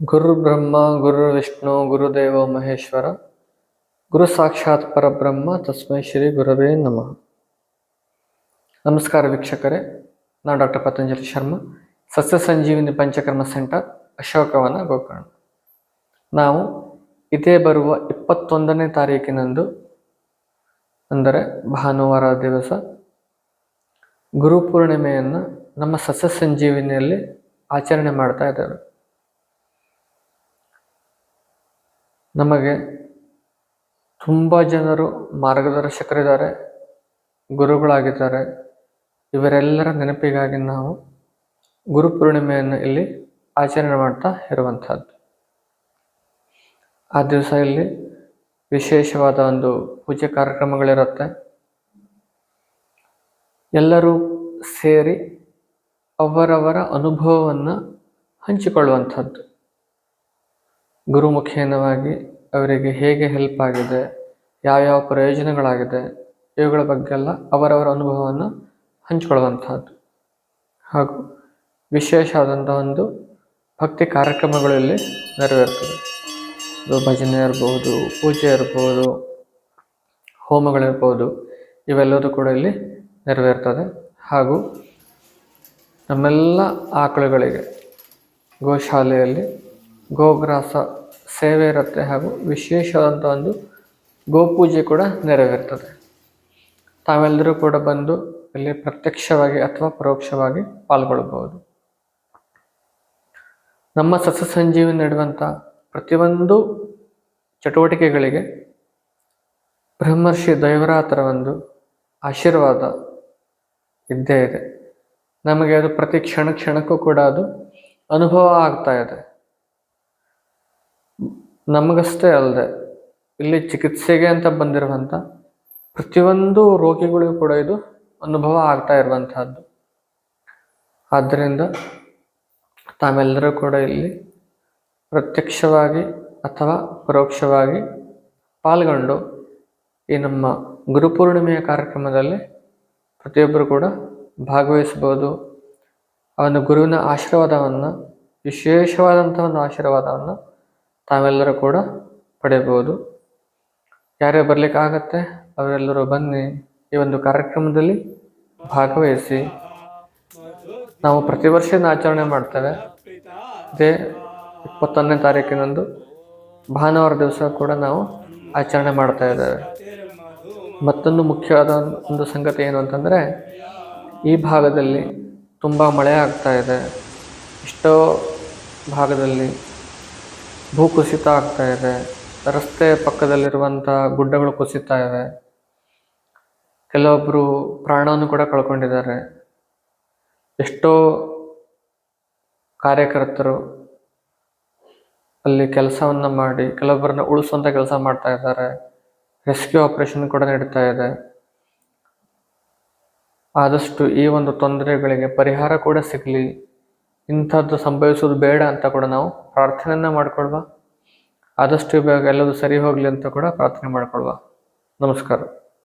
ಗುರು ಬ್ರಹ್ಮ ಗುರು ವಿಷ್ಣು ಗುರುದೇವ ಮಹೇಶ್ವರ ಗುರು ಸಾಕ್ಷಾತ್ ಪರಬ್ರಹ್ಮ, ತಸ್ಮೈ ಶ್ರೀ ಗುರವೇ ನಮಃ. ನಮಸ್ಕಾರ ವೀಕ್ಷಕರೇ, ನಾನು ಡಾಕ್ಟರ್ ಪತಂಜಲಿ ಶರ್ಮಾ, ಸಸ್ಯ ಸಂಜೀವಿನಿ ಪಂಚಕರ್ಮ ಸೆಂಟರ್, ಅಶೋಕವನ ಗೋಕರ್ಣ. ನಾವು ಇದೇ ಬರುವ ಇಪ್ಪತ್ತೊಂದನೇ ತಾರೀಕಿನಂದು, ಅಂದರೆ ಭಾನುವಾರ ದಿವಸ ಗುರುಪೂರ್ಣಿಮೆಯನ್ನು ನಮ್ಮ ಸಸ್ಯ ಸಂಜೀವಿನಿಯಲ್ಲಿ ಆಚರಣೆ ಮಾಡ್ತಾ ಇದ್ದೇವೆ. ನಮಗೆ ತುಂಬ ಜನರು ಮಾರ್ಗದರ್ಶಕರಿದ್ದಾರೆ, ಗುರುಗಳಾಗಿದ್ದಾರೆ. ಇವರೆಲ್ಲರ ನೆನಪಿಗಾಗಿ ನಾವು ಗುರುಪೂರ್ಣಿಮೆಯನ್ನು ಇಲ್ಲಿ ಆಚರಣೆ ಮಾಡ್ತಾ ಇರುವಂಥದ್ದು. ಆ ದಿವಸ ಇಲ್ಲಿ ವಿಶೇಷವಾದ ಒಂದು ಪೂಜೆ ಕಾರ್ಯಕ್ರಮಗಳಿರುತ್ತೆ. ಎಲ್ಲರೂ ಸೇರಿ ಅವರವರ ಅನುಭವವನ್ನು ಹಂಚಿಕೊಳ್ಳುವಂಥದ್ದು. ಗುರುಮುಖೇನವಾಗಿ ಅವರಿಗೆ ಹೇಗೆ ಹೆಲ್ಪ್ ಆಗಿದೆ ಯಾವ್ಯಾವ ಪ್ರಯೋಜನಗಳಾಗಿದೆ, ಇವುಗಳ ಬಗ್ಗೆ ಎಲ್ಲ ಅವರವರ ಅನುಭವವನ್ನು ಹಂಚಿಕೊಳ್ಳುವಂಥದ್ದು. ಹಾಗೂ ವಿಶೇಷವಾದಂಥ ಒಂದು ಭಕ್ತಿ ಕಾರ್ಯಕ್ರಮಗಳು ಇಲ್ಲಿ ನೆರವೇರ್ತದೆ. ಅದು ಭಜನೆ ಇರ್ಬೋದು, ಪೂಜೆ ಇರ್ಬೋದು, ಹೋಮಗಳಿರ್ಬೋದು, ಇವೆಲ್ಲದೂ ಕೂಡ ಇಲ್ಲಿ ನೆರವೇರ್ತದೆ. ಹಾಗೂ ನಮ್ಮೆಲ್ಲ ಆಕಳುಗಳಿಗೆ ಗೋಶಾಲೆಯಲ್ಲಿ ಗೋಗ್ರಾಸ ಸೇವೆ ಇರುತ್ತೆ ಹಾಗೂ ವಿಶೇಷವಾದಂಥ ಒಂದು ಗೋಪೂಜೆ ಕೂಡ ನೆರವೇರ್ತದೆ. ತಾವೆಲ್ಲರೂ ಕೂಡ ಬಂದು ಇಲ್ಲಿ ಪ್ರತ್ಯಕ್ಷವಾಗಿ ಅಥವಾ ಪರೋಕ್ಷವಾಗಿ ಪಾಲ್ಗೊಳ್ಳಬಹುದು ನಮ್ಮ ಸಸ್ಯ ಸಂಜೀವಿ ನಡೆಯುವಂಥ ಪ್ರತಿಯೊಂದು ಚಟುವಟಿಕೆಗಳಿಗೆ ಬ್ರಹ್ಮರ್ಷಿ ದೈವರಾತರ ಒಂದು ಆಶೀರ್ವಾದ ಇದ್ದೇ ಇದೆ. ನಮಗೆ ಅದು ಪ್ರತಿ ಕ್ಷಣ ಕ್ಷಣಕ್ಕೂ ಕೂಡ ಅದು ಅನುಭವ ಆಗ್ತಾ ಇದೆ. ನಮಗಷ್ಟೇ ಅಲ್ಲದೆ ಇಲ್ಲಿ ಚಿಕಿತ್ಸೆಗೆ ಅಂತ ಬಂದಿರುವಂಥ ಪ್ರತಿಯೊಂದು ರೋಗಿಗಳಿಗೂ ಕೂಡ ಇದು ಅನುಭವ ಆಗ್ತಾ ಇರುವಂತಹದ್ದು ಆದ್ದರಿಂದ ತಾವೆಲ್ಲರೂ ಕೂಡ ಇಲ್ಲಿ ಪ್ರತ್ಯಕ್ಷವಾಗಿ ಅಥವಾ ಪರೋಕ್ಷವಾಗಿ ಪಾಲ್ಗೊಂಡು ಈ ನಮ್ಮ ಗುರುಪೂರ್ಣಿಮೆಯ ಕಾರ್ಯಕ್ರಮದಲ್ಲಿ ಪ್ರತಿಯೊಬ್ಬರು ಕೂಡ ಭಾಗವಹಿಸ್ಬೋದು ಅವನ ಗುರುವಿನ ಆಶೀರ್ವಾದವನ್ನು ವಿಶೇಷವಾದಂಥ ಒಂದು ಆಶೀರ್ವಾದವನ್ನು ತಾವೆಲ್ಲರೂ ಕೂಡ ಪಡೆಯಬಹುದು. ಯಾರೇ ಬರಲಿಕ್ಕಾಗತ್ತೆ ಅವರೆಲ್ಲರೂ ಬನ್ನಿ ಈ ಒಂದು ಕಾರ್ಯಕ್ರಮದಲ್ಲಿ ಭಾಗವಹಿಸಿ. ನಾವು ಪ್ರತಿ ವರ್ಷ ಆಚರಣೆ ಮಾಡ್ತೇವೆ. ಇದೇ ಇಪ್ಪತ್ತೊಂದನೇ ತಾರೀಕಿನಂದು ಭಾನುವಾರ ದಿವಸ ಕೂಡ ನಾವು ಆಚರಣೆ ಮಾಡ್ತಾ ಇದ್ದೇವೆ. ಮತ್ತೊಂದು ಮುಖ್ಯವಾದ ಒಂದು ಸಂಗತಿ ಏನು ಅಂತಂದರೆ, ಈ ಭಾಗದಲ್ಲಿ ತುಂಬ ಮಳೆ ಆಗ್ತಾ ಇದೆ. ಎಷ್ಟೋ ಭಾಗದಲ್ಲಿ ಭೂಕುಸಿತ ಆಗ್ತಾ ಇದೆ. ರಸ್ತೆ ಪಕ್ಕದಲ್ಲಿರುವಂಥ ಗುಡ್ಡಗಳು ಕುಸಿತಾ ಇವೆ. ಕೆಲವೊಬ್ಬರು ಪ್ರಾಣವನ್ನು ಕೂಡ ಕಳ್ಕೊಂಡಿದ್ದಾರೆ. ಎಷ್ಟೋ ಕಾರ್ಯಕರ್ತರು ಅಲ್ಲಿ ಕೆಲಸವನ್ನು ಮಾಡಿ, ಕೆಲವೊಬ್ಬರನ್ನ ಉಳಿಸುವಂಥ ಕೆಲಸ ಮಾಡ್ತಾ ಇದ್ದಾರೆ. ರೆಸ್ಕ್ಯೂ ಆಪರೇಷನ್ ಕೂಡ ನಡೀತಾ ಇದೆ. ಆದಷ್ಟು ಈ ಒಂದು ತೊಂದರೆಗಳಿಗೆ ಪರಿಹಾರ ಕೂಡ ಸಿಗಲಿ. ಇಂಥದ್ದು ಸಂಭವಿಸೋದು ಬೇಡ ಅಂತ ಕೂಡ ನಾವು ಪ್ರಾರ್ಥನೆಯನ್ನ ಮಾಡ್ಕೊಳ್ವಾ. ಆದಷ್ಟು ಬೇಗ ಎಲ್ಲದೂ ಸರಿ ಹೋಗಲಿ ಅಂತ ಕೂಡ ಪ್ರಾರ್ಥನೆ ಮಾಡ್ಕೊಳ್ವಾ. ನಮಸ್ಕಾರ.